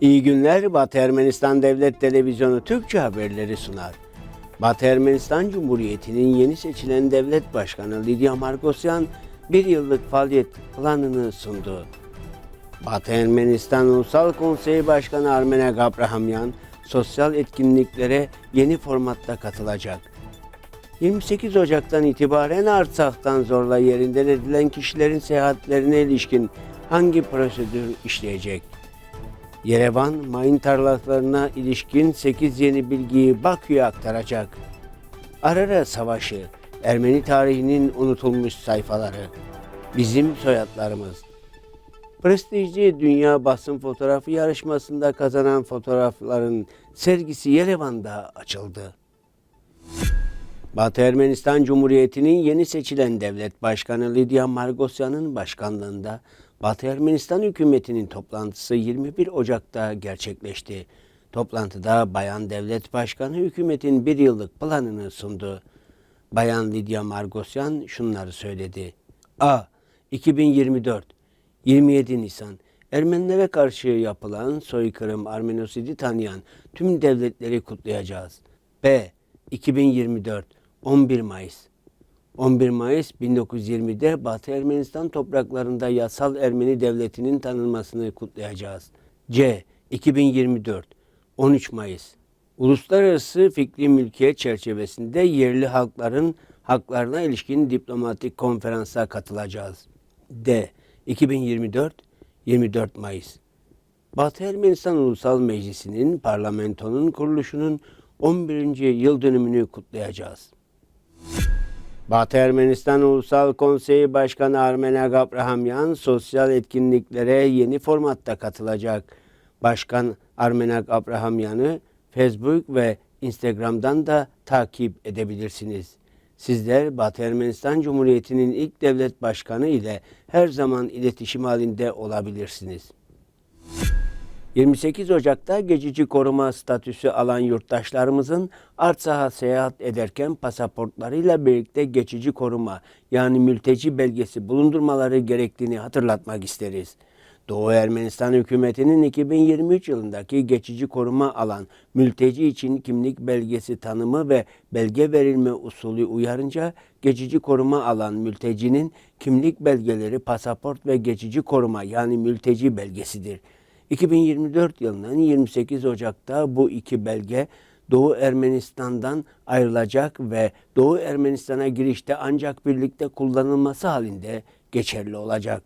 İyi günler Batı Ermenistan Devlet Televizyonu Türkçe haberleri sunar. Batı Ermenistan Cumhuriyeti'nin yeni seçilen devlet başkanı Lidya Margosyan bir yıllık faaliyet planını sundu. Batı Ermenistan Ulusal Konseyi Başkanı Armenek Abrahamyan sosyal etkinliklere yeni formatta katılacak. 28 Ocak'tan itibaren Artsak'tan zorla yerinden edilen kişilerin seyahatlerine ilişkin hangi prosedür işleyecek? Yerevan, mayın tarlalarına ilişkin 8 yeni bilgiyi Bakü'ye aktaracak. Arara Savaşı, Ermeni tarihinin unutulmuş sayfaları, bizim soyadlarımız. Prestijli Dünya Basın Fotoğrafı yarışmasında kazanan fotoğrafların sergisi Yerevan'da açıldı. Batı Ermenistan Cumhuriyeti'nin yeni seçilen devlet başkanı Lidya Margosyan'ın başkanlığında Batı Ermenistan hükümetinin toplantısı 21 Ocak'ta gerçekleşti. Toplantıda Bayan Devlet Başkanı hükümetin bir yıllık planını sundu. Bayan Lidya Margosyan şunları söyledi. A. 2024 27 Nisan Ermenilere karşı yapılan soykırım Armenosidi tanıyan tüm devletleri kutlayacağız. B. 2024 11 Mayıs 11 Mayıs 1920'de Batı Ermenistan topraklarında yasal Ermeni devletinin tanınmasını kutlayacağız. C. 2024 13 Mayıs Uluslararası fikri mülkiyet çerçevesinde yerli halkların haklarına ilişkin diplomatik konferansa katılacağız. D. 2024 24 Mayıs Batı Ermenistan Ulusal Meclisi'nin parlamentonun kuruluşunun 11. yıl dönümünü kutlayacağız. Batı Ermenistan Ulusal Konseyi Başkanı Armenak Abrahamyan sosyal etkinliklere yeni formatta katılacak. Başkan Armenak Abrahamyan'ı Facebook ve Instagram'dan da takip edebilirsiniz. Sizler Batı Ermenistan Cumhuriyeti'nin ilk devlet başkanı ile her zaman iletişim halinde olabilirsiniz. 28 Ocak'ta geçici koruma statüsü alan yurttaşlarımızın Artsak'a seyahat ederken pasaportlarıyla birlikte geçici koruma yani mülteci belgesi bulundurmaları gerektiğini hatırlatmak isteriz. Doğu Ermenistan hükümetinin 2023 yılındaki geçici koruma alan mülteci için kimlik belgesi tanımı ve belge verilme usulü uyarınca geçici koruma alan mültecinin kimlik belgeleri pasaport ve geçici koruma yani mülteci belgesidir. 2024 yılının 28 Ocak'ta bu iki belge Doğu Ermenistan'dan ayrılacak ve Doğu Ermenistan'a girişte ancak birlikte kullanılması halinde geçerli olacak.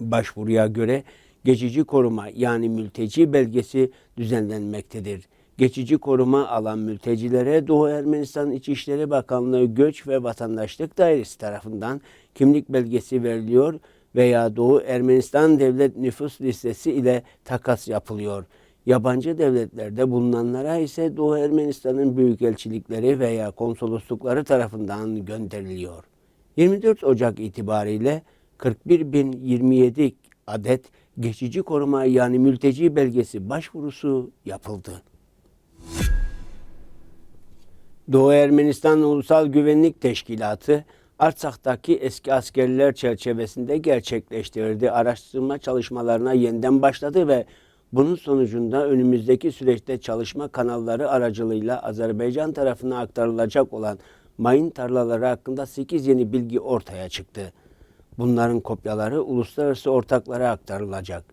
Başvuruya göre geçici koruma yani mülteci belgesi düzenlenmektedir. Geçici koruma alan mültecilere Doğu Ermenistan İçişleri Bakanlığı Göç ve Vatandaşlık Dairesi tarafından kimlik belgesi veriliyor veya Doğu Ermenistan Devlet Nüfus Listesi ile takas yapılıyor. Yabancı devletlerde bulunanlara ise Doğu Ermenistan'ın büyükelçilikleri veya konsoloslukları tarafından gönderiliyor. 24 Ocak itibariyle 41.027 adet geçici koruma yani mülteci belgesi başvurusu yapıldı. Doğu Ermenistan Ulusal Güvenlik Teşkilatı Artsak'taki eski askerler çerçevesinde gerçekleştirdiği araştırma çalışmalarına yeniden başladı ve bunun sonucunda önümüzdeki süreçte çalışma kanalları aracılığıyla Azerbaycan tarafına aktarılacak olan mayın tarlaları hakkında 8 yeni bilgi ortaya çıktı. Bunların kopyaları uluslararası ortaklara aktarılacak.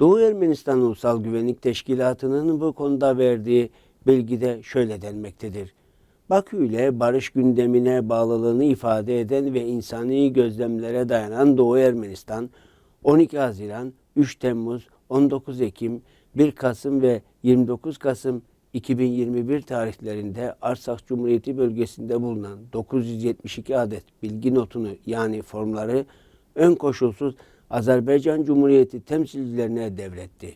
Doğu Ermenistan Ulusal Güvenlik Teşkilatı'nın bu konuda verdiği bilgide şöyle denmektedir. Bakü ile barış gündemine bağlılığını ifade eden ve insani gözlemlere dayanan Doğu Ermenistan 12 Haziran, 3 Temmuz, 19 Ekim, 1 Kasım ve 29 Kasım 2021 tarihlerinde Arsak Cumhuriyeti bölgesinde bulunan 972 adet bilgi notunu yani formları ön koşulsuz Azerbaycan Cumhuriyeti temsilcilerine devretti.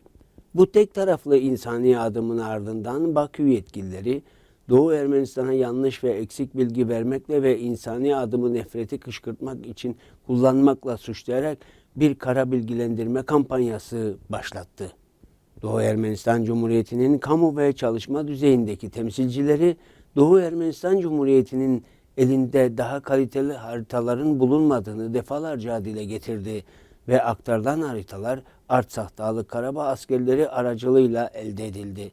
Bu tek taraflı insani adımın ardından Bakü yetkilileri Doğu Ermenistan'a yanlış ve eksik bilgi vermekle ve insani adımı nefreti kışkırtmak için kullanmakla suçlayarak bir kara bilgilendirme kampanyası başlattı. Doğu Ermenistan Cumhuriyeti'nin kamu ve çalışma düzeyindeki temsilcileri Doğu Ermenistan Cumhuriyeti'nin elinde daha kaliteli haritaların bulunmadığını defalarca dile getirdi ve aktarılan haritalar Artsakh Dağlı Karabağ askerleri aracılığıyla elde edildi.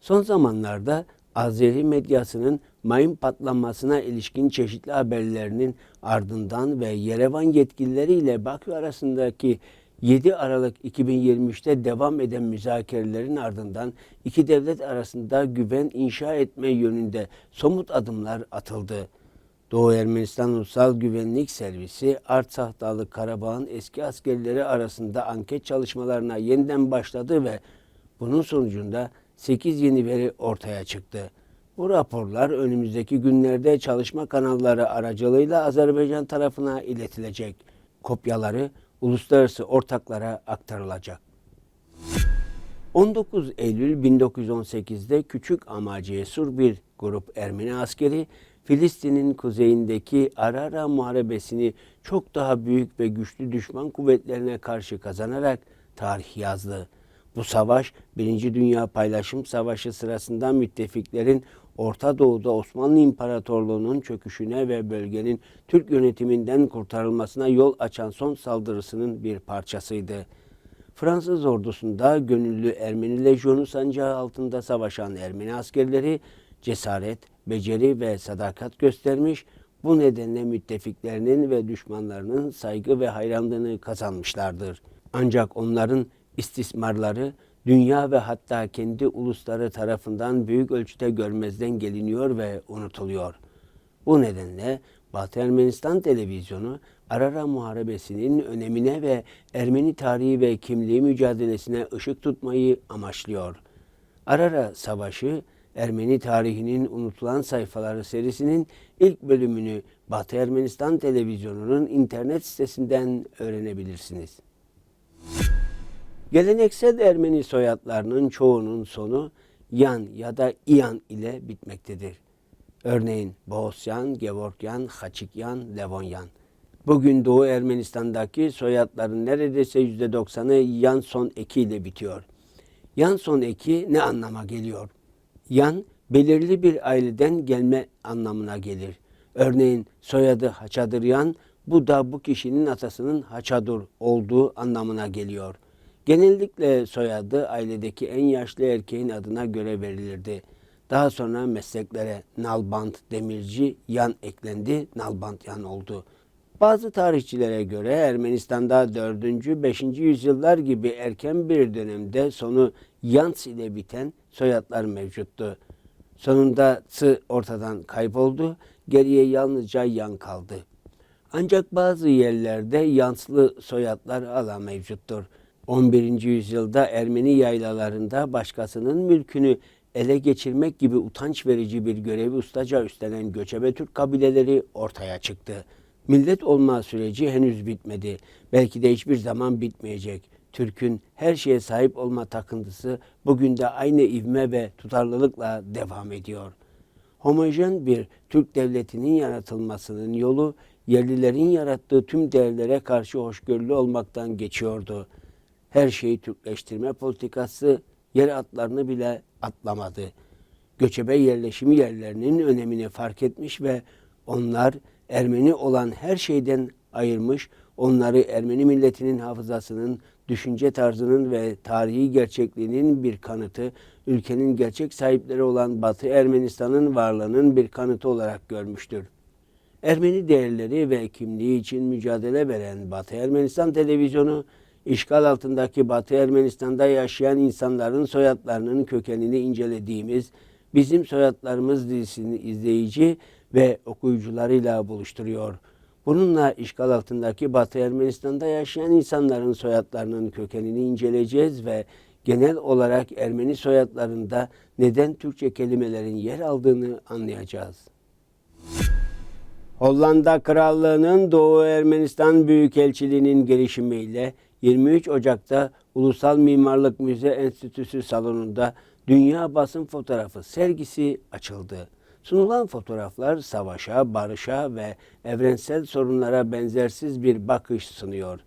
Son zamanlarda Azeri medyasının mayın patlamasına ilişkin çeşitli haberlerinin ardından ve Yerevan yetkilileriyle Bakü arasındaki 7 Aralık 2023'te devam eden müzakerelerin ardından iki devlet arasında güven inşa etme yönünde somut adımlar atıldı. Doğu Ermenistan Ulusal Güvenlik Servisi Artsakh Dağlı Karabağ'ın eski askerleri arasında anket çalışmalarına yeniden başladı ve bunun sonucunda 8 yeni veri ortaya çıktı. Bu raporlar önümüzdeki günlerde çalışma kanalları aracılığıyla Azerbaycan tarafına iletilecek. Kopyaları uluslararası ortaklara aktarılacak. 19 Eylül 1918'de küçük ama cesur bir grup Ermeni askeri Filistin'in kuzeyindeki Arara Muharebesini çok daha büyük ve güçlü düşman kuvvetlerine karşı kazanarak tarih yazdı. Bu savaş, Birinci Dünya Paylaşım Savaşı sırasında müttefiklerin Orta Doğu'da Osmanlı İmparatorluğu'nun çöküşüne ve bölgenin Türk yönetiminden kurtarılmasına yol açan son saldırısının bir parçasıydı. Fransız ordusunda gönüllü Ermeni lejyonu sancağı altında savaşan Ermeni askerleri cesaret, beceri ve sadakat göstermiş, bu nedenle müttefiklerinin ve düşmanlarının saygı ve hayranlığını kazanmışlardır. Ancak onların istismarları dünya ve hatta kendi ulusları tarafından büyük ölçüde görmezden geliniyor ve unutuluyor. Bu nedenle Batı Ermenistan televizyonu Arara Muharebesi'nin önemine ve Ermeni tarihi ve kimliği mücadelesine ışık tutmayı amaçlıyor. Arara Savaşı, Ermeni tarihinin unutulan sayfaları serisinin ilk bölümünü Batı Ermenistan televizyonunun internet sitesinden öğrenebilirsiniz. Geleneksel Ermeni soyadlarının çoğunun sonu yan ya da iyan ile bitmektedir. Örneğin Boğosyan, Gevorkyan, Haçikyan, Levonyan. Bugün Doğu Ermenistan'daki soyadların neredeyse %90'ı yan son eki ile bitiyor. Yan son eki ne anlama geliyor? Yan, belirli bir aileden gelme anlamına gelir. Örneğin soyadı Haçadıryan, bu da bu kişinin atasının Haçadur olduğu anlamına geliyor.'' Genellikle soyadı ailedeki en yaşlı erkeğin adına göre verilirdi. Daha sonra mesleklere nalbant demirci yan eklendi, nalbant yan oldu. Bazı tarihçilere göre Ermenistan'da 4. 5. yüzyıllar gibi erken bir dönemde sonu yans ile biten soyadlar mevcuttu. Sonunda sı ortadan kayboldu, geriye yalnızca yan kaldı. Ancak bazı yerlerde yanslı soyadlar hala mevcuttur. 11. yüzyılda Ermeni yaylalarında başkasının mülkünü ele geçirmek gibi utanç verici bir görevi ustaca üstlenen göçebe Türk kabileleri ortaya çıktı. Millet olma süreci henüz bitmedi. Belki de hiçbir zaman bitmeyecek. Türk'ün her şeye sahip olma takıntısı bugün de aynı ivme ve tutarlılıkla devam ediyor. Homojen bir Türk devletinin yaratılmasının yolu yerlilerin yarattığı tüm değerlere karşı hoşgörülü olmaktan geçiyordu her şeyi Türkleştirme politikası yer atlarını bile atlamadı. Göçebe yerleşim yerlerinin önemini fark etmiş ve onlar Ermeni olan her şeyden ayırmış, onları Ermeni milletinin hafızasının, düşünce tarzının ve tarihi gerçekliğinin bir kanıtı, ülkenin gerçek sahipleri olan Batı Ermenistan'ın varlığının bir kanıtı olarak görmüştür. Ermeni değerleri ve kimliği için mücadele veren Batı Ermenistan televizyonu işgal altındaki Batı Ermenistan'da yaşayan insanların soyadlarının kökenini incelediğimiz bizim soyadlarımız dizisini izleyici ve okuyucularıyla buluşturuyor. Bununla işgal altındaki Batı Ermenistan'da yaşayan insanların soyadlarının kökenini inceleyeceğiz ve genel olarak Ermeni soyadlarında neden Türkçe kelimelerin yer aldığını anlayacağız. Hollanda Krallığı'nın Doğu Ermenistan Büyükelçiliği'nin gelişimiyle 23 Ocak'ta Ulusal Mimarlık Müze Enstitüsü salonunda Dünya Basın Fotoğrafı sergisi açıldı. Sunulan fotoğraflar savaşa, barışa ve evrensel sorunlara benzersiz bir bakış sunuyor.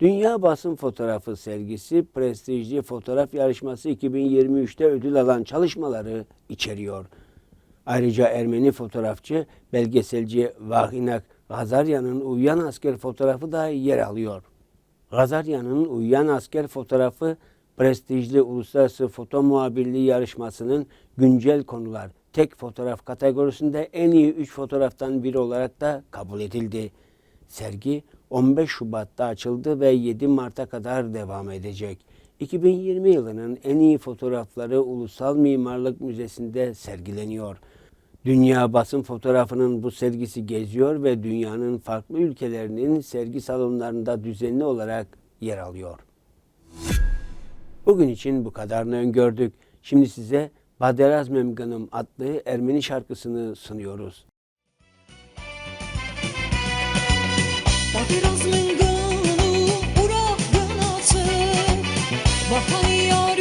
Dünya Basın Fotoğrafı sergisi prestijli fotoğraf yarışması 2023'te ödül alan çalışmaları içeriyor. Ayrıca Ermeni fotoğrafçı, belgeselci Vahinak Gazaryan'ın uyuyan asker fotoğrafı da yer alıyor. Gazarya'nın uyuyan asker fotoğrafı prestijli uluslararası foto muhabirliği yarışmasının güncel konular tek fotoğraf kategorisinde en iyi 3 fotoğraftan biri olarak da kabul edildi. Sergi 15 Şubat'ta açıldı ve 7 Mart'a kadar devam edecek. 2020 yılının en iyi fotoğrafları Ulusal Mimarlık Müzesi'nde sergileniyor. Dünya basın fotoğrafının bu sergisi geziyor ve dünyanın farklı ülkelerinin sergi salonlarında düzenli olarak yer alıyor. Bugün için bu kadarını öngördük. Şimdi size Baderaz Memganım adlı Ermeni şarkısını sunuyoruz. Baderaz Memganım, Burak Gönatı, Bakalıyor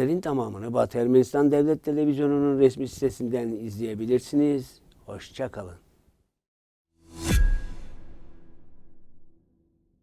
Eserin tamamını Batı Ermenistan Devlet Televizyonu'nun resmi sitesinden izleyebilirsiniz. Hoşçakalın.